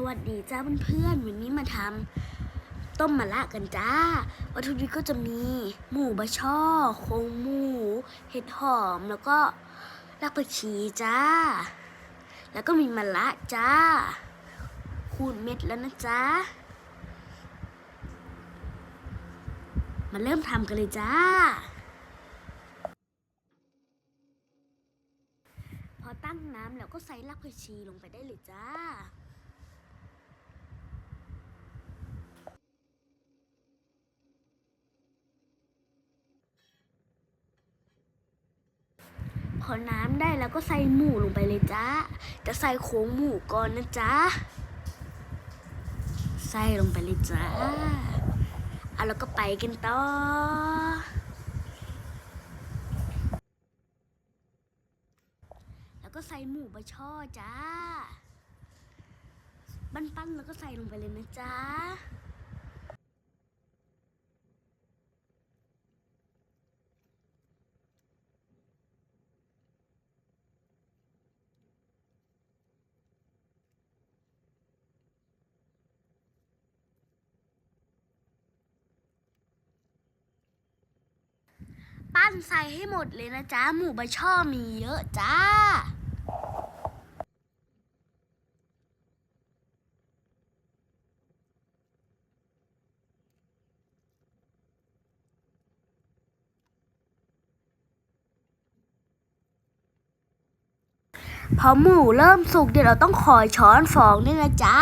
สวัสดีจ้าเพื่อนๆวันนี้มาทำต้มมะละกันจ้า วัตถุดิบก็จะมี หมูบะช่อโคงหมู เห็ดหอมแล้วก็รากผักชีจ้า แล้วก็มีมะละจ้าขูดเม็ดแล้วนะจ้า มาเริ่มทำกันเลยจ้า พอตั้งน้ำแล้วก็ใส่รากผักชีลงไปได้เลยจ้า อน้ำได้แล้วก็ใส่หมูลงไปเลยจ้าจะใส่โค้งหมูก่อนนะจ๊ะใส่ลงไปเลยจ้าเอาแล้วก็ไปกันต่อแล้วก็ใส่หมูบะช่อจ้า ปั้นๆแล้วก็ใส่ลงไปเลยนะจ๊ะ ปั้นใส่ให้หมดเลยนะจ๊ะ หมูบะช่อมีเยอะจ้าพอหมูเริ่มสุกเดี๋ยวเราต้องคอยช้อนฟองด้วยนะจ๊ะ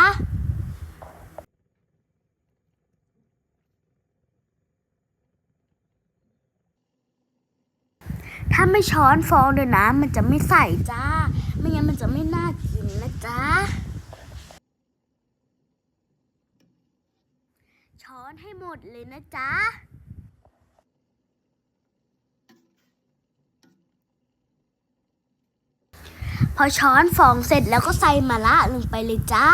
ถ้าไม่ช้อนฟองเดี๋ยน้ำมันจะไม่ใส่จ้า ไม่งั้นมันจะไม่น่ากินนะจ๊ะช้อนให้หมดเลยนะจ๊ะพอช้อนฟองเสร็จแล้วก็ใส่มะระลงไปเลยจ้า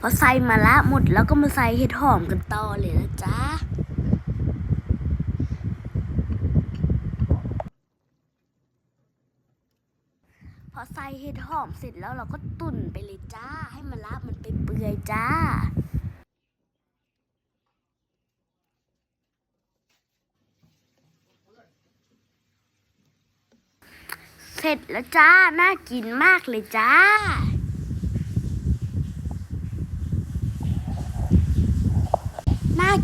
พอใส่มะระหมดแล้วก็มาใส่เห็ดหอมกันต่อเลยนะจ๊ะพอใส่เห็ดหอมเสร็จแล้วเราก็ตุ่นไปเลยจ้า ให้มะระมันไปเปื่อยจ้าเสร็จแล้วจ้า น่ากินมากเลยจ้า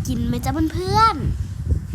กินไหมจ๊ะเพื่อนๆ